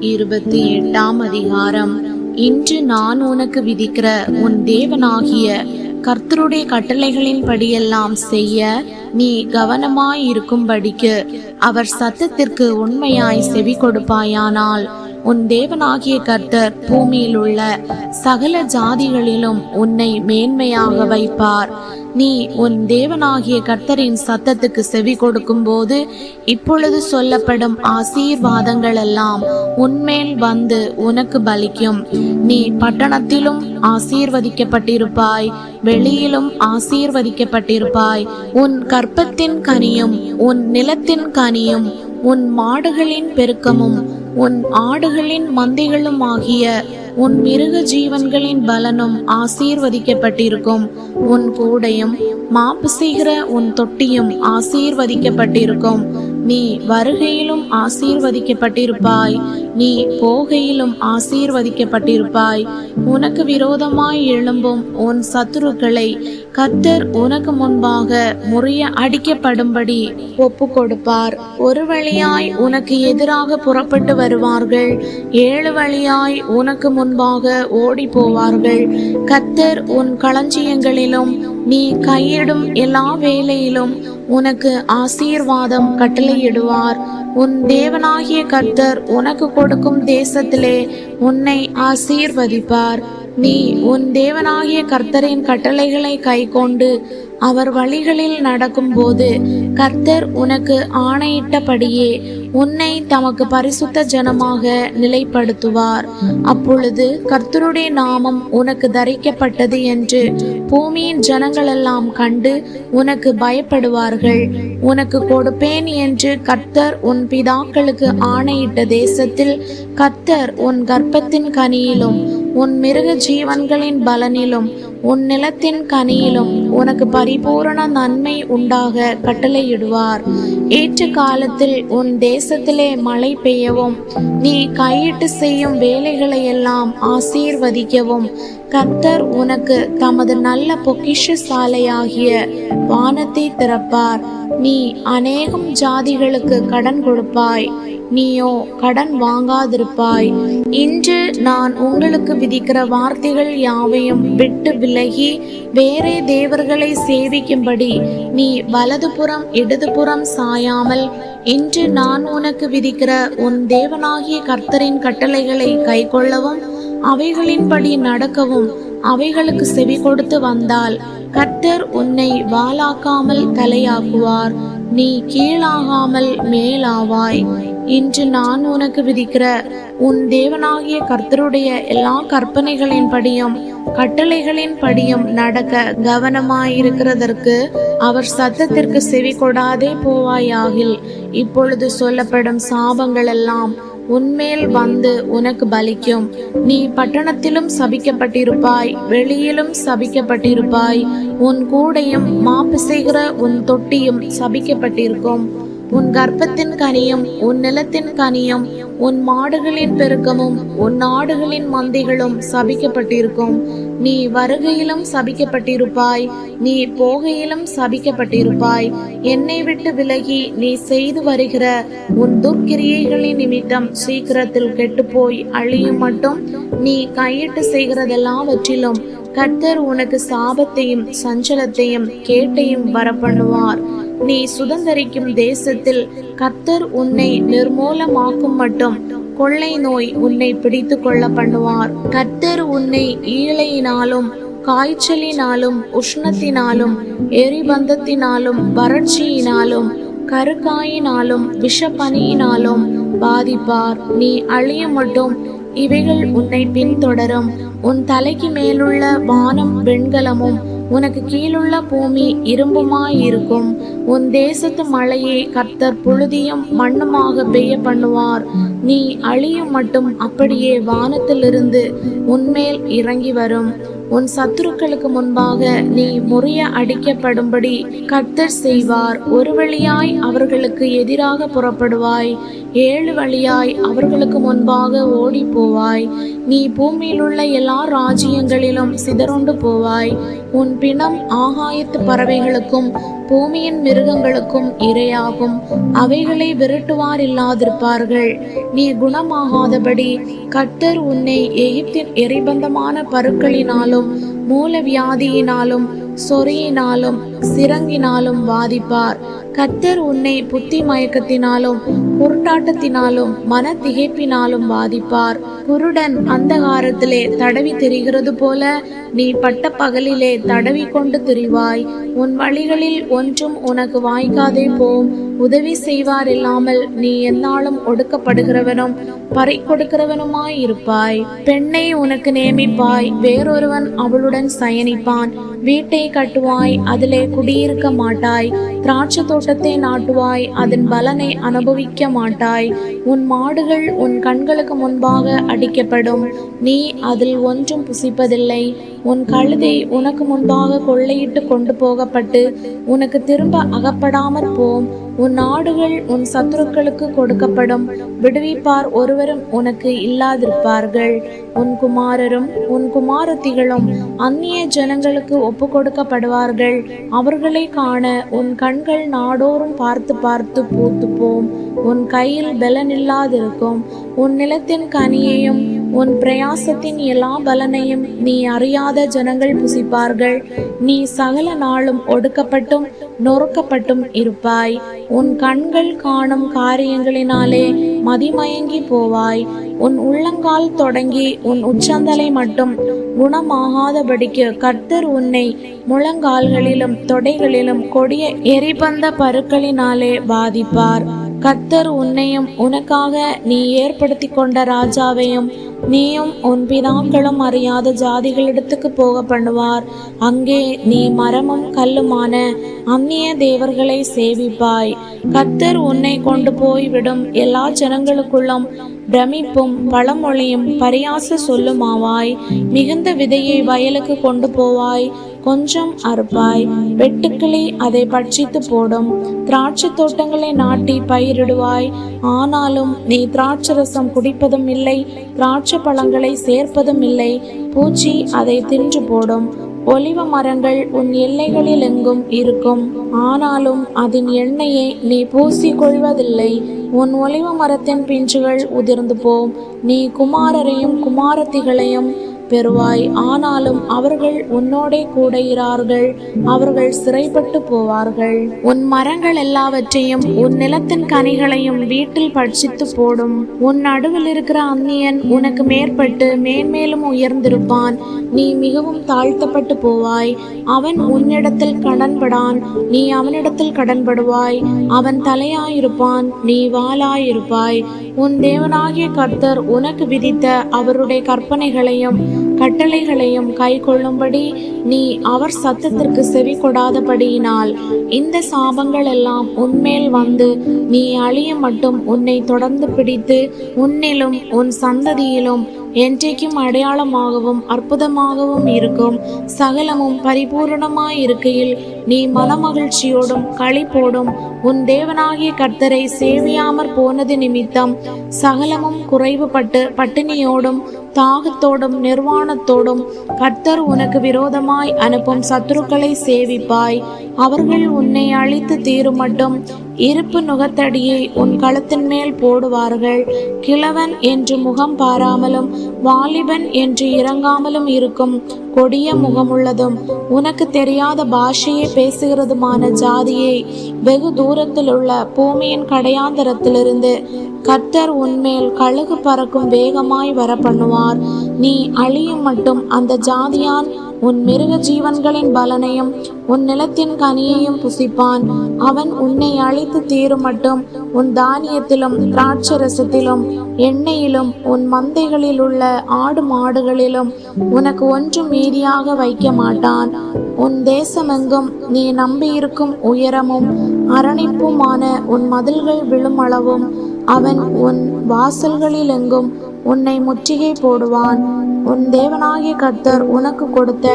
இருபத்தி எட்டாம் அதிகாரம். இன்று நான் உனக்கு விதிக்கிற உன் தேவனாகிய கர்த்தருடைய கட்டளைகளின் படியெல்லாம் செய்ய நீ கவனமாய் இருக்கும்படிக்கு அவர் சத்தத்திற்கு உண்மையாய் செவி கொடுப்பாயானால் உன் தேவனாகிய கர்த்தர் பூமியில் உள்ள சகல ஜாதிகளிலும் உன்னை மேன்மையாக வைப்பார். நீ உன் தேவனாகிய கர்த்தரின் சத்தத்துக்கு செவி கொடுக்கும் போது இப்பொழுது சொல்லப்படும் ஆசீர்வாதங்கள் எல்லாம் உன்மேல் வந்து உனக்கு பலிக்கும். நீ பட்டணத்திலும் ஆசீர்வதிக்கப்பட்டிருப்பாய் வெளியிலும் ஆசீர்வதிக்கப்பட்டிருப்பாய். உன் கற்பத்தின் கனியும் உன் நிலத்தின் கனியும் உன் மாடுகளின் பெருக்கமும் உன் ஆடுகளின் மந்தைகளும் ஆகிய உன் மிருக ஜீவன்களின் பலனும் ஆசீர்வதிக்கப்பட்டிருக்கும். உன் கூடையும் மாப்பு செய்கிற உன் தொட்டியும் ஆசீர்வதிக்கப்பட்டிருக்கும். நீ வருகையிலும் ஆசீர்வதிக்கப்பட்டிருப்பாய். நீ போகையிலும் ஆசீர்வதிக்கப்பட்டிருப்பாய். உனக்கு விரோதமாய் எழும்பும் உன் சத்துருக்களை கர்த்தர் உனக்கு முன்பாக முறிய அடிக்கப்படும்படி ஒப்பு கொடுப்பார் ஒரு வழியாய் உனக்கு எதிராக புறப்பட்டு வருவார்கள். ஏழு வழியாய் உனக்கு முன்பாக ஓடி போவார்கள் கர்த்தர் உன் களஞ்சியங்களிலும் நீ கையிடும் எல்லா வேலையிலும் உனக்கு ஆசீர்வாதம் கட்டளையிடுவார். உன் தேவனாகிய கர்த்தர் உனக்கு கொடுக்கும் தேசத்திலே உன்னை ஆசீர்வதிப்பார். நீ உன் தேவனாகிய கர்த்தரின் கட்டளைகளை கைக்கொண்டு அவர் வழிகளில் நடக்கும்போது கர்த்தர் உனக்கு ஆணையிட்டபடியே உன்னை தமக்கு பரிசுத்த ஜனமாக நிலைப்படுத்துவார். அப்பொழுது கர்த்தருடைய நாமம் உனக்கு தரிக்கப்பட்டது என்று பூமியின் ஜனங்களெல்லாம் கண்டு உனக்கு பயப்படுவார்கள். உனக்கு கொடுப்பேன் என்று கர்த்தர் உன் பிதாக்களுக்கு ஆணையிட்ட தேசத்தில் கர்த்தர் உன் கர்ப்பத்தின் கனியிலும் உன் மிருக ஜீவன்களின் பலனிலும் உன் நிலத்தின் கனியிலும் உனக்கு பரிபூரண நன்மை உண்டாக கட்டளையிடுவார். ஏற்ற காலத்தில் உன் தேசத்திலே மழை பெய்யவும் நீ கையிட்டு செய்யும் வேலைகளை எல்லாம் ஆசீர்வதிக்கவும் கர்த்தர் உனக்கு தமது நல்ல பொக்கிஷ சாலையாகிய வானத்தை திறப்பார். நீ அநேகம் ஜாதிகளுக்கு கடன் கொடுப்பாய். நீயோ கடன் வாங்காதிருப்பாய். இன்று நான் உங்களுக்கு விதிக்கிற வார்த்தைகள் யாவையும் விட்டு விலகி வேறே தேவர்களை சேவிக்கும்படி நீ வலதுபுறம் இடதுபுறம் சாயாமல் இன்று நான் உனக்கு விதிக்கிற உன் தேவனாகிய கர்த்தரின் கட்டளைகளை கைக்கொள்ளவும் அவைகளின்படி நடக்கவும் அவைகளுக்கு செவி கொடுத்து வந்தால் கர்த்தர் உன்னை வாலாக்காமல் தலையாக்குவார். நீ கீழாகாமல் மேலாவாய். இன்று நான் உனக்கு விதிக்கிற உன் தேவனாகிய கர்த்தருடைய எல்லா கற்பனைகளின் படியும் கட்டளைகளின் படியும் நடக்க கவனமாயிருக்கிறதற்கு அவர் சத்தத்திற்கு செவி கொடாதே போவாயாகில். இப்பொழுது சொல்லப்படும் சாபங்கள் எல்லாம் உன்மேல் வந்து உனக்கு பலிக்கும். நீ பட்டணத்திலும் சபிக்கப்பட்டிருப்பாய் வெளியிலும் சபிக்கப்பட்டிருப்பாய். உன் கூடையும் மாப்பு செய்கிற உன் தொட்டியும் சபிக்கப்பட்டிருக்கும். உன் கர்ப்பத்தின் கனியும் உன் நிலத்தின் கனியும் உன் மாடுகளின் பெருக்கமும் உன் ஆடுகளின் மந்தைகளும் சபிக்கப்பட்டிருக்கும். நீ வருகையிலும் சபிக்கப்பட்டிருப்பாய். நீ போகையிலும் சபிக்கப்பட்டிருப்பாய். என்னை விட்டு விலகி நீ செய்து வருகிற உன் துர்க்கிரியைகளின் நிமித்தம் சீக்கிரத்தில் கெட்டுப்போய் அழியும் மட்டும் நீ கையிட்டு செய்கிறதெல்லாவற்றிலும் கர்த்தர் உனக்கு சாபத்தையும் சஞ்சலத்தையும் கேட்டையும் வரப்பண்ணுவார். நீ சுதந்தரிக்கும் தேசத்தில் கர்த்தர் உன்னை நிர்மூலமாக்கும் மட்டும் கொள்ளை நோய் உன்னை பிடித்து கொள்ள பண்ணுவார் கர்த்தர் உன்னை ஈழையினாலும் காய்ச்சலினாலும் உஷ்ணத்தினாலும் எரிபந்தத்தினாலும் வறட்சியினாலும் கருக்காயினாலும் விஷப்பனியினாலும் பாதிப்பார். நீ அழிய மட்டும் இவைகள் உன்னை பின்தொடரும். உன் தலைக்கு மேலுள்ள வானம் வெண்கலமும் உனக்கு கீழுள்ள பூமி இரும்புமாயிருக்கும். உன் தேசத்து மழையை கர்த்தர் புழுதியும் மண்ணுமாக பெய்ய பண்ணுவார் நீ அழியும் மட்டும் அப்படியே வானத்திலிருந்து உன்மேல் இறங்கி வரும். உன் சத்துருக்களுக்கு முன்பாக நீ முறைய அடிக்கப்படும்படி கர்த்தர் செய்வார். ஒரு வழியாய் அவர்களுக்கு எதிராக புறப்படுவாய். ஏழு வழியாய் அவர்களுக்கு முன்பாக ஓடி போவாய் நீ பூமியிலுள்ள எல்லா ராஜ்யங்களிலும் சிதறுண்டு போவாய். உன் பிணம் ஆகாயத்து பறவைகளுக்கும் பூமியின் மிருகங்களுக்கும் இரையாகும். அவைகளை விரட்டுவார் இல்லாதிருப்பார்கள். நீ குணமாகாதபடி கட்டர் உன்னை எகிப்தின் எரிபந்தமான பருக்களினாலும் மூலவியாதியினாலும் சொறியினாலும் சிரங்கினாலும் வாதிப்பார். கத்தர் உன்னை புத்தி மயக்கத்தினாலும் பொருட்டாட்டத்தினாலும் மன திகைப்பினாலும் பாதிப்பார் குருடன் அந்தகாரத்திலே தடவி திரிகிறது போல நீ பட்ட பகலிலே தடவி கொண்டு திரிவாய். உன் வழிகளில் ஒன்றும் உனக்கு வாய்க்காதே போம். உதவி செய்வார் இல்லாமல் நீ எந்நாளும் ஒடுக்கப்படுகிறவனும் பறை கொடுக்கிறவனுமாய் இருப்பாய். பெண்ணை உனக்கு நியமிப்பாய். வேறொருவன் அவளுடன் சயனிப்பான். வீட்டை கட்டுவாய். அதிலே குடியிருக்க மாட்டாய். திராட்சை தோட்டத்தை நாட்டுவாய். அதன் பலனை அனுபவிக்க மாட்டாய். உன் மாடுகள் உன் கண்களுக்கு முன்பாக அடிக்கப்படும். நீ அதில் ஒன்றும் புசிப்பதில்லை. உன் கழுதை உனக்கு முன்பாக கொள்ளையிட்டு கொண்டு போகப்பட்டு உனக்கு திரும்ப அகப்படாமற் போம். உன் நாடுகள் உன் சத்துருக்களுக்கு கொடுக்கப்படும். விடுவிப்பார் ஒருவரும் உனக்கு இல்லாதிருப்பார்கள். உன் குமாரரும் உன் குமாரத்திகளும் அந்நிய ஜனங்களுக்கு ஒப்பு கொடுக்கப்படுவார்கள். அவர்களை காண உன் கண்கள் நாடோறும் பார்த்து பார்த்து பூத்து போம் உன் கையில் பலனில்லாதிருக்கும் உன் நிலத்தின் கனியையும் உன் பிரயாசத்தின் எல்லா பலனையும் நீ அறியாத ஜனங்கள் புசிப்பார்கள். நீ சகல நாளும் ஒடுக்கப்பட்டும் நொறுக்கப்பட்டும் இருப்பாய். உன் கண்கள் காணும் காரியங்களினாலே மதிமயங்கி போவாய். உன் உள்ளங்கால் தொடங்கி உன் உச்சந்தலை மட்டும் குணமாகாதபடிக்கு கர்த்தர் உன்னை முழங்கால்களிலும் தொடைகளிலும் கொடிய எரிபந்த பருக்களினாலே பாதிப்பார். கர்த்தர் உன்னையும் உனக்காக நீ ஏற்படுத்தி கொண்ட ராஜாவையும் நீயும் உன் பிதாக்களும் அறியாத ஜாதிகளிடத்துக்கு போக பண்ணுவார். அங்கே நீ மரமும் கல்லுமான அந்நிய தேவர்களை சேவிப்பாய். கத்தர் உன்னை கொண்டு போய் விடும் எல்லா ஜனங்களுக்குள்ளும் பிரமிப்பும் பழமொழியும் பரியாச சொல்லுமாவாய். மிகுந்த விதையை வயலுக்கு கொண்டு போவாய். கொஞ்சம் அறுப்பாய். வெட்டுக்கிளி அதை பட்சித்து போடும். திராட்சை தோட்டங்களை நாட்டி பயிரிடுவாய். ஆனாலும் நீ திராட்சரசம் குடிப்பதும் இல்லை திராட்சை பழங்களை சேர்ப்பதும் இல்லை. பூச்சி அதை தின்று போடும். ஒலிவ மரங்கள் உன் எல்லைகளில் எங்கும் இருக்கும். ஆனாலும் அதன் எண்ணெயை நீ பூசி கொள்வதில்லை. உன் ஒலிவ மரத்தின் பிஞ்சுகள் உதிர்ந்து போம். நீ குமாரரையும் குமாரத்திகளையும் பெறுவாய். ஆனாலும் அவர்கள் உன்னோடே கூட இரார்கள் அவர்கள் சிறைப்பட்டு போவார்கள். உன் மரங்கள் எல்லாவற்றையும் உன் நிலத்தின் கனிகளையும் வீட்டில் பட்சித்து போடும். உன் நடுவில் இருக்கிற அந்நியன் உனக்கு மேற்பட்டு மேன்மேலும் உயர்ந்திருப்பான். நீ மிகவும் தாழ்த்தப்பட்டு போவாய். அவன் உன்னிடத்தில் கடன்படான். நீ அவனிடத்தில் கடன்படுவாய். அவன் தலையாயிருப்பான். நீ வாளாயிருப்பாய். உன் தேவனாகிய கர்த்தர் உனக்கு விதித்த அவருடைய கற்பனைகளையும் கட்டளைகளையும் கை கொள்ளும்படி நீ அவர் சத்தத்திற்கு செவி கொடாதபடியினால் இந்த சாபங்கள் எல்லாம் உன்மேல் வந்து நீ அழிய மட்டும் உன்னை தொடர்ந்து பிடித்து உன்னிலும் உன் சந்ததியிலும் என்றைக்கும் அடையாளமாகவும் அற்புதமாகவும் இருக்கும். சகலமும் பரிபூரணமாய் இருக்கையில் நீ மனமகிழ்ச்சியோடும் களிப்போடும் உன் தேவனாகிய கர்த்தரை சேவியாமற் போனது நிமித்தம் சகலமும் குறைவுபட்டு பட்டினியோடும் தாகத்தோடும் நிர்வாணத்தோடும் கர்த்தர் உனக்கு விரோதமாய் அனுப்பும் சத்துருக்களை சேவிப்பாய். அவர்கள் உன்னை அழித்து தீரும் மட்டும் இருப்பு நுகத்தடியை உன் களத்தின் மேல் போடுவார்கள். கிழவன் என்று முகம் பாராமலும் வாலிபன் என்று இறங்காமலும் இருக்கும். கொடிய முகமுள்ளதும் உனக்கு தெரியாத பாஷையை பேசுகிறதுமான ஜாதியை வெகு தூரத்தில் உள்ள பூமியின் கடையாந்தரத்திலிருந்து கர்த்தர் உன்மேல் கழுகு பறக்கும் வேகமாய் வர பண்ணுவார் நீ அழியும் மட்டும் அந்த ஜாதியான் உன் மிருக ஜீவன்களின் பலனையும் உன் நிலத்தின் கனியையும் புசிப்பான். அவன் உன்னை அழைத்து தீரும் மட்டும் உன் தானியத்திலும் திராட்சரசத்திலும் எண்ணெயிலும் உன் மந்தைகளில் உள்ள ஆடு மாடுகளிலும் உனக்கு ஒன்றும் மீதியாக வைக்க மாட்டான். உன் தேசமெங்கும் நீ நம்பியிருக்கும் உயரமும் அரணிப்புமான உன் மதில்கள் விழும் அளவும் அவன் உன் வாசல்களில் எங்கும் உன்னை முற்றுகை போடுவான். உன் தேவனாகிய கர்த்தர் உனக்கு கொடுத்த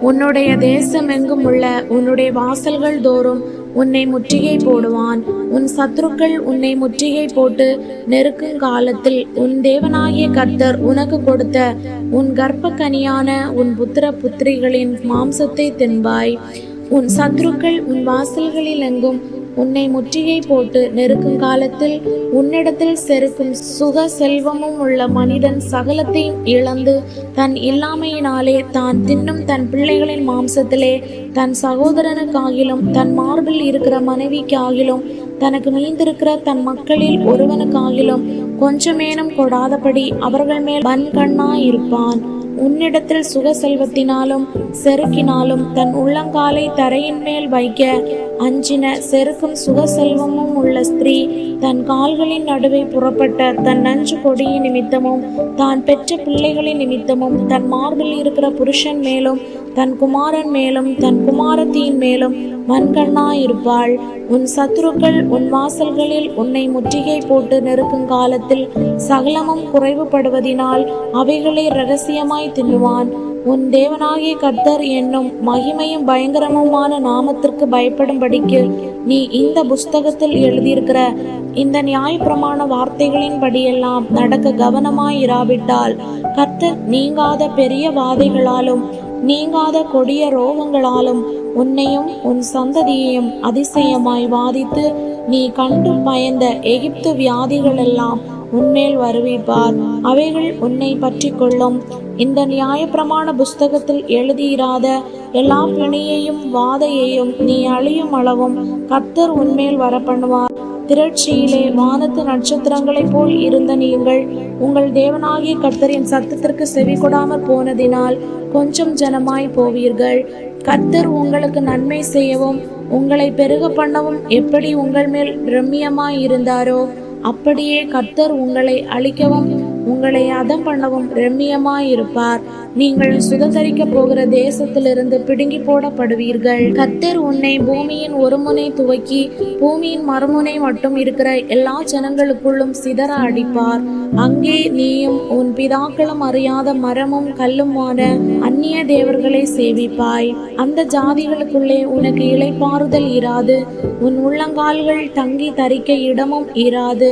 உன்னுடைய தேசம் எங்கும் உள்ள உன்னுடைய வாசல்கள் தோறும் உன்னை முற்றுகை போடுவான். உன் சத்துருக்கள் உன்னை முற்றுகை போட்டு நெருக்கும் காலத்தில் உன் தேவனாகிய கர்த்தர் உனக்கு கொடுத்த உன் கர்ப்பக்கனியான உன் புத்திர புத்திரிகளின் மாம்சத்தை தின்பாய். உன் சத்துருக்கள் உன் வாசல்களில் எங்கும் உன்னை முற்றுகை போட்டு நெருக்கும் காலத்தில் உன்னிடத்தில் செருக்கும் சுக செல்வமும் உள்ள மனிதன் சகலத்தையும் இழந்து தன் இல்லாமையினாலே தான் தின்னும் தன் பிள்ளைகளின் மாம்சத்திலே தன் சகோதரனுக்காகிலும் தன் மார்பில் இருக்கிற மனைவிக்காகிலும் தனக்கு மீந்திருக்கிற தன் மக்களில் ஒருவனுக்காகிலும் கொஞ்சமேனும் கொடாதபடி அவர்கள் மேல் வன்கண்ணாயிருப்பான். உன்னிடத்தில் சுக செல்வத்தினாலும் செருக்கினாலும் தன் உள்ளங்காலை தரையின் மேல் வைக்க அஞ்சின செருக்கும் சுக செல்வமும் உள்ள ஸ்திரீ தன் கால்களின் நடுவே புறப்பட்ட தன் நஞ்சு கொடியின் நிமித்தமும் தான் பெற்ற பிள்ளைகளின் நிமித்தமும் தன் மார்பில் இருக்கிற புருஷன் மேலும் தன் குமாரன் மேலும் தன் குமாரத்தியின் மேலும் மண்கண்ணாயிருப்பாள் உன் சத்துருக்கள் உன் வாசல்களில் உன்னை முற்றுகை போட்டு நெருக்கும் காலத்தில் சகலமும் குறைவுபடுவதினால் அவைகளை ரகசியமாய் தின்னுவான். உன் தேவனாகிய கர்த்தர் என்னும் மகிமையும் பயங்கரமுமான நாமத்திற்கு பயப்படும்படிக்கு நீ இந்த புஸ்தகத்தில் எழுதியிருக்கிற இந்த நியாயப்பிரமாண வார்த்தைகளின்படியெல்லாம் நடக்க கவனமாயிராவிட்டால் கர்த்தர் நீங்காத பெரிய வாதைகளாலும் நீங்காத கொடிய ரோகங்களாலும் உன்னையும் உன் சந்ததியையும் அதிசயமாய் வாதித்து நீ கண்டு பயந்த எகிப்து வியாதிகளெல்லாம் உன்மேல் வருவிப்பார். அவைகள் உன்னை பற்றி கொள்ளும். இந்த நியாயப்பிரமாண புஸ்தகத்தில் எழுதியிராத எல்லா பிணியையும் வாதையையும் நீ அழியும் அளவும் கர்த்தர் உன்மேல் வரப்பண்ணுவார். திரட்சியிலே வானத்து நட்சத்திரங்களைப் போல் இருந்த நீங்கள் உங்கள் தேவனாகிய கர்த்தரின் சத்தத்திற்கு செவி கொடாமல் போனதினால் கொஞ்சம் ஜனமாய் போவீர்கள். கர்த்தர் உங்களுக்கு நன்மை செய்யவும் உங்களை பெருக பண்ணவும் எப்படி உங்கள் மேல் ரம்மியமாய் இருந்தாரோ அப்படியே கர்த்தர் உங்களை அழிக்கவும் உங்களை அதம் பண்ணவும் ரம்யமாயிருப்பார் நீங்கள் சுதந்திரிக்க போகிற தேசத்திலிருந்து பிடுங்கி போடப்படுவீர்கள். கத்தர் உன்னை பூமியின் ஒரு முனை துவக்கி பூமியின் மறுமுனை மட்டும் இருக்கிற எல்லா ஜனங்களுக்குள்ளும் சிதற அடிப்பார். அங்கே நீயும் உன் பிதாக்களும் அறியாத மரமும் கல்லுமான அந்நிய தேவர்களை சேவிப்பாய். அந்த ஜாதிகளுக்குள்ளே உனக்கு இலைப்பாறுதல் இராது. உன் உள்ளங்கால்கள் தங்கி தரிக்க இடமும் இராது.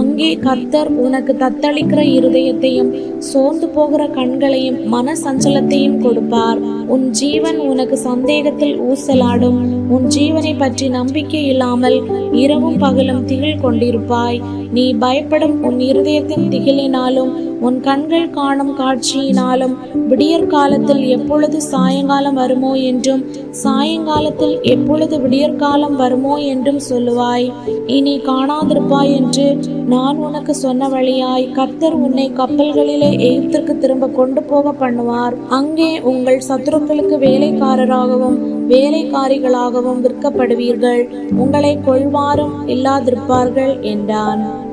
அங்கே கத்தர் உனக்கு தத்தளிக்கிற இருதயத்தையும் சோர்ந்து போகிற கண்களையும் மன சஞ்சலத்தையும் கொடுப்பார். உன் ஜீவன் உனக்கு சந்தேகத்தில் ஊசலாடும். உன் ஜீவனை பற்றி நம்பிக்கை இல்லாமல் இரவும் பகலும் திகில் கொண்டிருப்பாய். நீ பயப்படும் உன் இருதயத்தின் திகிலினாலும் உன் கண்கள் காணும் காட்சியினாலும் விடியற் காலத்தில் எப்பொழுது சாயங்காலம் வருமோ என்றும் சாயங்காலத்தில் எப்பொழுது விடியற்காலம் வருமோ என்றும் சொல்லுவாய். இனி காணாதிருப்பாய் என்று நான் உனக்கு சொன்ன வழியாய் கர்த்தர் உன்னை கப்பல்களிலே எகிப்திற்கு திரும்ப கொண்டு போக பண்ணுவார். அங்கே உங்கள் சத்துருக்களுக்கு வேலைக்காரராகவும் வேலைக்காரிகளாகவும் விற்கப்படுவீர்கள். உங்களை கொள்வாரும் இல்லாதிருப்பார்கள் என்றான்.